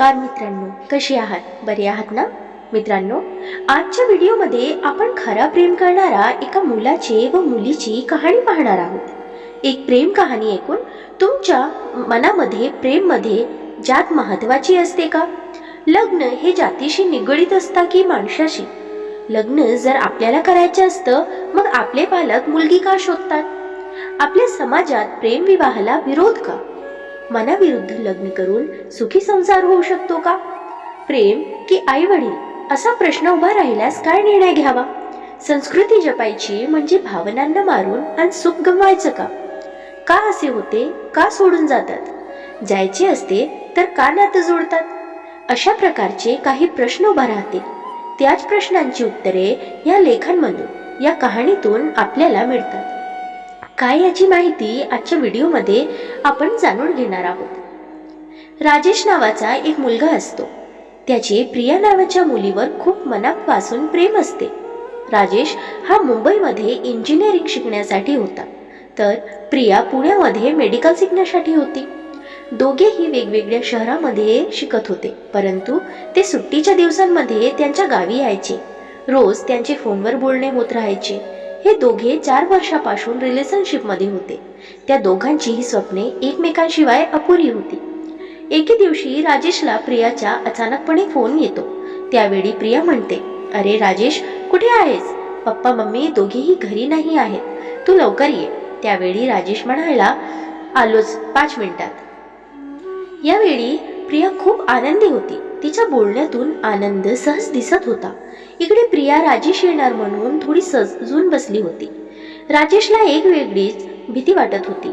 नमस्कार मित्रांनो कशी आहात? बरे आहात ना? मित्रांनो आजच्या व्हिडिओमध्ये आपण खरा प्रेम करणारा एका मुलाचे व मुलीची कहाणी पाहणार आहोत. एक प्रेम कहाणी ऐकून तुमच्या मनामध्ये प्रेममध्ये जात महत्वाची असते का? लग्न हे जातीशी निगडीत असता की माणसाशी? लग्न जर आपल्याला करायचं असतं मग आपले पालक मुलगी का शोधतात? आपल्या समाजात प्रेम विवाहाला विरोध का? मनाविरुद्ध लग्न करून सुखी संसार होऊ शकतो का? प्रेम की आई वडील असा प्रश्न उभा राहिल्यास काय निर्णय घ्यावा? संस्कृती जपायची म्हणजे भावनांना मारून आणि सुख गमवायचं का? का असे होते? का सोडून जातात? जायचे असते तर का नातं जोडतात? अशा प्रकारचे काही प्रश्न उभा राहतील त्याच प्रश्नांची उत्तरे या लेखांमधून या कहाणीतून आपल्याला मिळतात. काय याची माहिती आजच्या व्हिडिओमध्ये आपण जाणून घेणार आहोत. राजेश नावाचा एक मुलगा असतो. त्याचे प्रिया नावाच्या मुलीवर खूप मनापासून प्रेम असते. राजेश हा मुंबईमध्ये इंजिनिअरिंग शिकण्यासाठी होता. तर प्रिया पुण्यामध्ये मेडिकल शिकण्यासाठी होती. दोघेही वेगवेगळ्या शहरामध्ये शिकत होते परंतु ते सुट्टीच्या दिवसांमध्ये त्यांच्या गावी यायचे. रोज त्यांचे फोनवर बोलणे होत राहायचे. हे दोघे चार वर्षापासून रिलेशनशिपमध्ये होते. त्या दोघांचीही स्वप्ने एकमेकांशिवाय अपुरी होती. एके दिवशी राजेशला प्रियाचा अचानकपणे फोन येतो. त्यावेळी प्रिया म्हणते अरे राजेश कुठे आहेस? पप्पा मम्मी दोघेही घरी नाही आहेत. तू लवकर ये. त्यावेळी राजेश म्हणायला आलोच पाच मिनिटात. यावेळी प्रिया खूप आनंदी होती. तिच्या बोलण्यातून आनंद सहज दिसत होता. इकडे प्रिया राजेश येणार म्हणून थोडी सजून बसली होती. राजेशला एक वेगळीच भीती वाटत होती.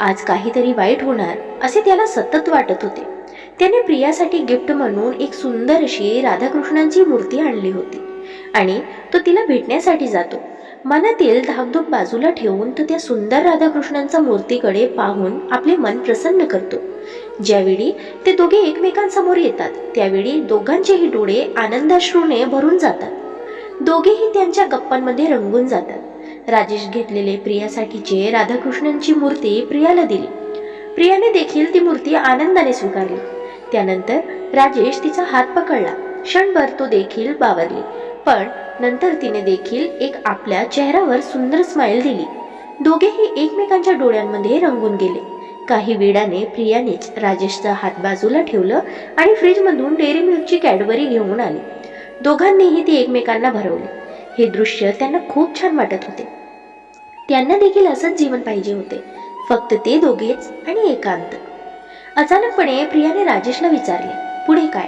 आज काहीतरी वाईट होणार असे त्याला सतत वाटत होते. त्याने प्रियासाठी गिफ्ट म्हणून एक सुंदर अशी राधाकृष्णांची मूर्ती आणली होती आणि तो तिला भेटण्यासाठी जातो. मनातील धाकधूक बाजूला ठेवून तो त्या सुंदर राधाकृष्णांच्या मूर्तीकडे पाहून आपले मन प्रसन्न करतो. ज्यावेळी ते दोघे एकमेकांसमोर येतात त्यावेळी दोघांचेही डोळे आनंदाश्रूने भरून जातात. दोघेही त्यांच्या गप्पांमध्ये रंगून जातात. राजेश घेतलेले प्रियासाठीचे राधाकृष्णांची मूर्ती प्रियाला दिली. प्रियाने देखील ती मूर्ती आनंदाने स्वीकारली. त्यानंतर राजेश तिचा हात पकडला. क्षणभर तो देखील बावरली. पण नंतर तिने देखील एक आपल्या चेहऱ्यावर सुंदर स्माइल दिली. दोघेही एकमेकांच्या डोळ्यांमध्ये रंगून गेले. काही वेळाने प्रियानेच राजेशचा हात बाजूला ठेवलं आणि फ्रीजमधून डेअरी मिल्कची कॅडबरी घेऊन आली. दोघांनीही ती एकमेकांना भरवली. हे दृश्य त्यांना खूप छान वाटत होते. त्यांना देखील असंच जीवन पाहिजे होते. फक्त ते दोघेच आणि एकांत. अचानकपणे प्रियाने राजेशला विचारले पुढे काय?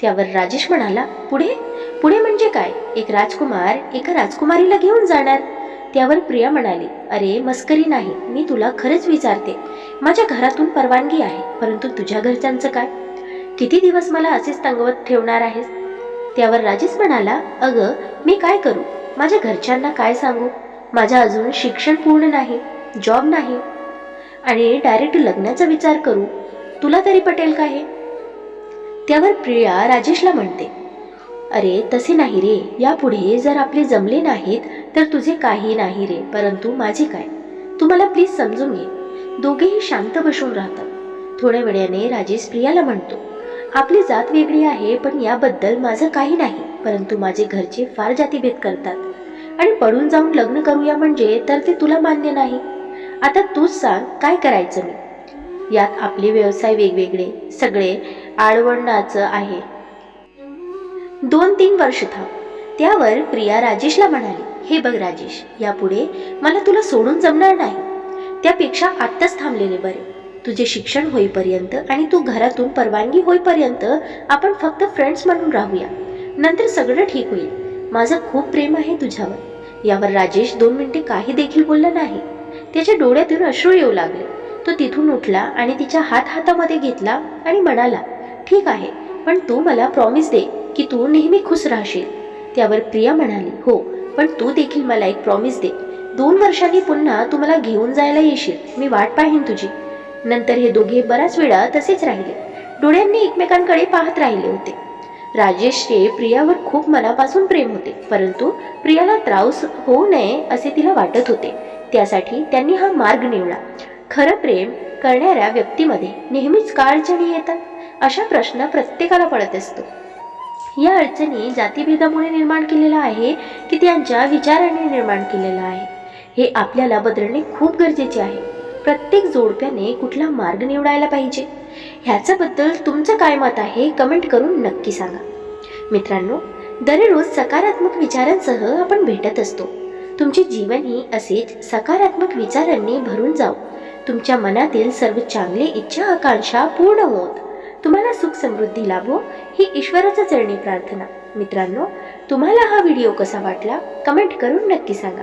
त्यावर राजेश म्हणाला पुढे? पुढे म्हणजे काय? एक राजकुमार एका राजकुमारीला घेऊन जाणार. त्यावर प्रिया म्हणाली अरे मस्करी नाही. मी तुला खरंच विचारते. माझ्या घरातून परवानगी आहे परंतु तुझ्या घरच्यांचं काय? किती दिवस मला असेच तंगवत ठेवणार आहेस? त्यावर राजेश म्हणाला अगं मी काय करू? माझ्या घरच्यांना काय सांगू? माझ्या अजून शिक्षण पूर्ण नाही जॉब नाही. आणि डायरेक्ट लग्नाचा विचार करू? तुला तरी पटेल का हे? त्यावर प्रिया राजेशला म्हणते अरे तसे नाही रे. यापुढे जर आपले जमले नाहीत तर तुझे काही नाही रे परंतु माझे काय? तू मला प्लीज समजून घे. दोघेही शांत बसून राहतात. थोड्या वेळाने राजेश प्रियाला म्हणतो आपली जात वेगळी आहे पण याबद्दल माझं काही नाही परंतु माझे घरचे फार जातीभेद करतात. आणि पडून जाऊन लग्न करूया म्हणजे तर ते तुला मान्य नाही. आता तूच सांग काय करायचं मी? यात आपले व्यवसाय वेगवेगळे सगळे आळवणाचं आहे. दोन तीन वर्ष थांब. त्यावर प्रिया राजेशला म्हणाली हे बघ राजेश यापुढे मला तुला सोडून जमणार नाही. त्यापेक्षा आत्ताच थांबलेले बरे. तुझे शिक्षण होईपर्यंत आणि तू घरातून परवानगी होईपर्यंत आपण फक्त फ्रेंड्स म्हणून राहूया. नंतर सगळं ठीक होईल. माझं खूप प्रेम आहे तुझ्यावर. यावर राजेश दोन मिनिटे काही देखील बोलला नाही. त्याच्या डोळ्यातून अश्रू येऊ लागले. तो तिथून उठला आणि तिच्या हात हातामध्ये घेतला आणि म्हणाला ठीक आहे पण तू मला प्रॉमिस दे की तू नेहमी खुश राहशील. त्यावर प्रिया म्हणाली हो पण तू देखील मला एक प्रॉमिस दे. दोन वर्षांनी पुन्हा तू मला घेऊन जायला येशील. मी वाट पाहीन तुझी. नंतर हे दोघे बराच वेळा तसेच राहिले. डोळ्यांनी एकमेकांकडे पाहत राहिले होते. राजेशचे प्रियावर खूप मनापासून प्रेम होते. परंतु प्रियाला त्रास होऊ नये असे तिला वाटत होते. त्यासाठी त्यांनी हा मार्ग निवडला. खरं प्रेम करणाऱ्या व्यक्तीमध्ये नेहमीच काळजणी येतात. अशा प्रश्न प्रत्येकाला पडत असतो. या अडचणी जातीभेदामुळे निर्माण केलेला आहे की त्यांच्या विचाराने निर्माण केलेला आहे? हे आपल्याला बदलणे खूप गरजेचे आहे. प्रत्येक जोडप्याने कुठला मार्ग निवडायला पाहिजे? ह्याच्याबद्दल तुमचं काय मत आहे कमेंट करून नक्की सांगा. मित्रांनो दररोज सकारात्मक विचारांसह आपण भेटत असतो. तुमचे जीवनही असेच सकारात्मक विचारांनी भरून जाऊ तुमच्या मनातील सर्व चांगले इच्छा आकांक्षा पूर्ण होत. तुम्हाला सुख समृद्धी लाभो ही ईश्वराच्या चरणी प्रार्थना. मित्रांनो तुम्हाला हा व्हिडिओ कसा वाटला कमेंट करून नक्की सांगा.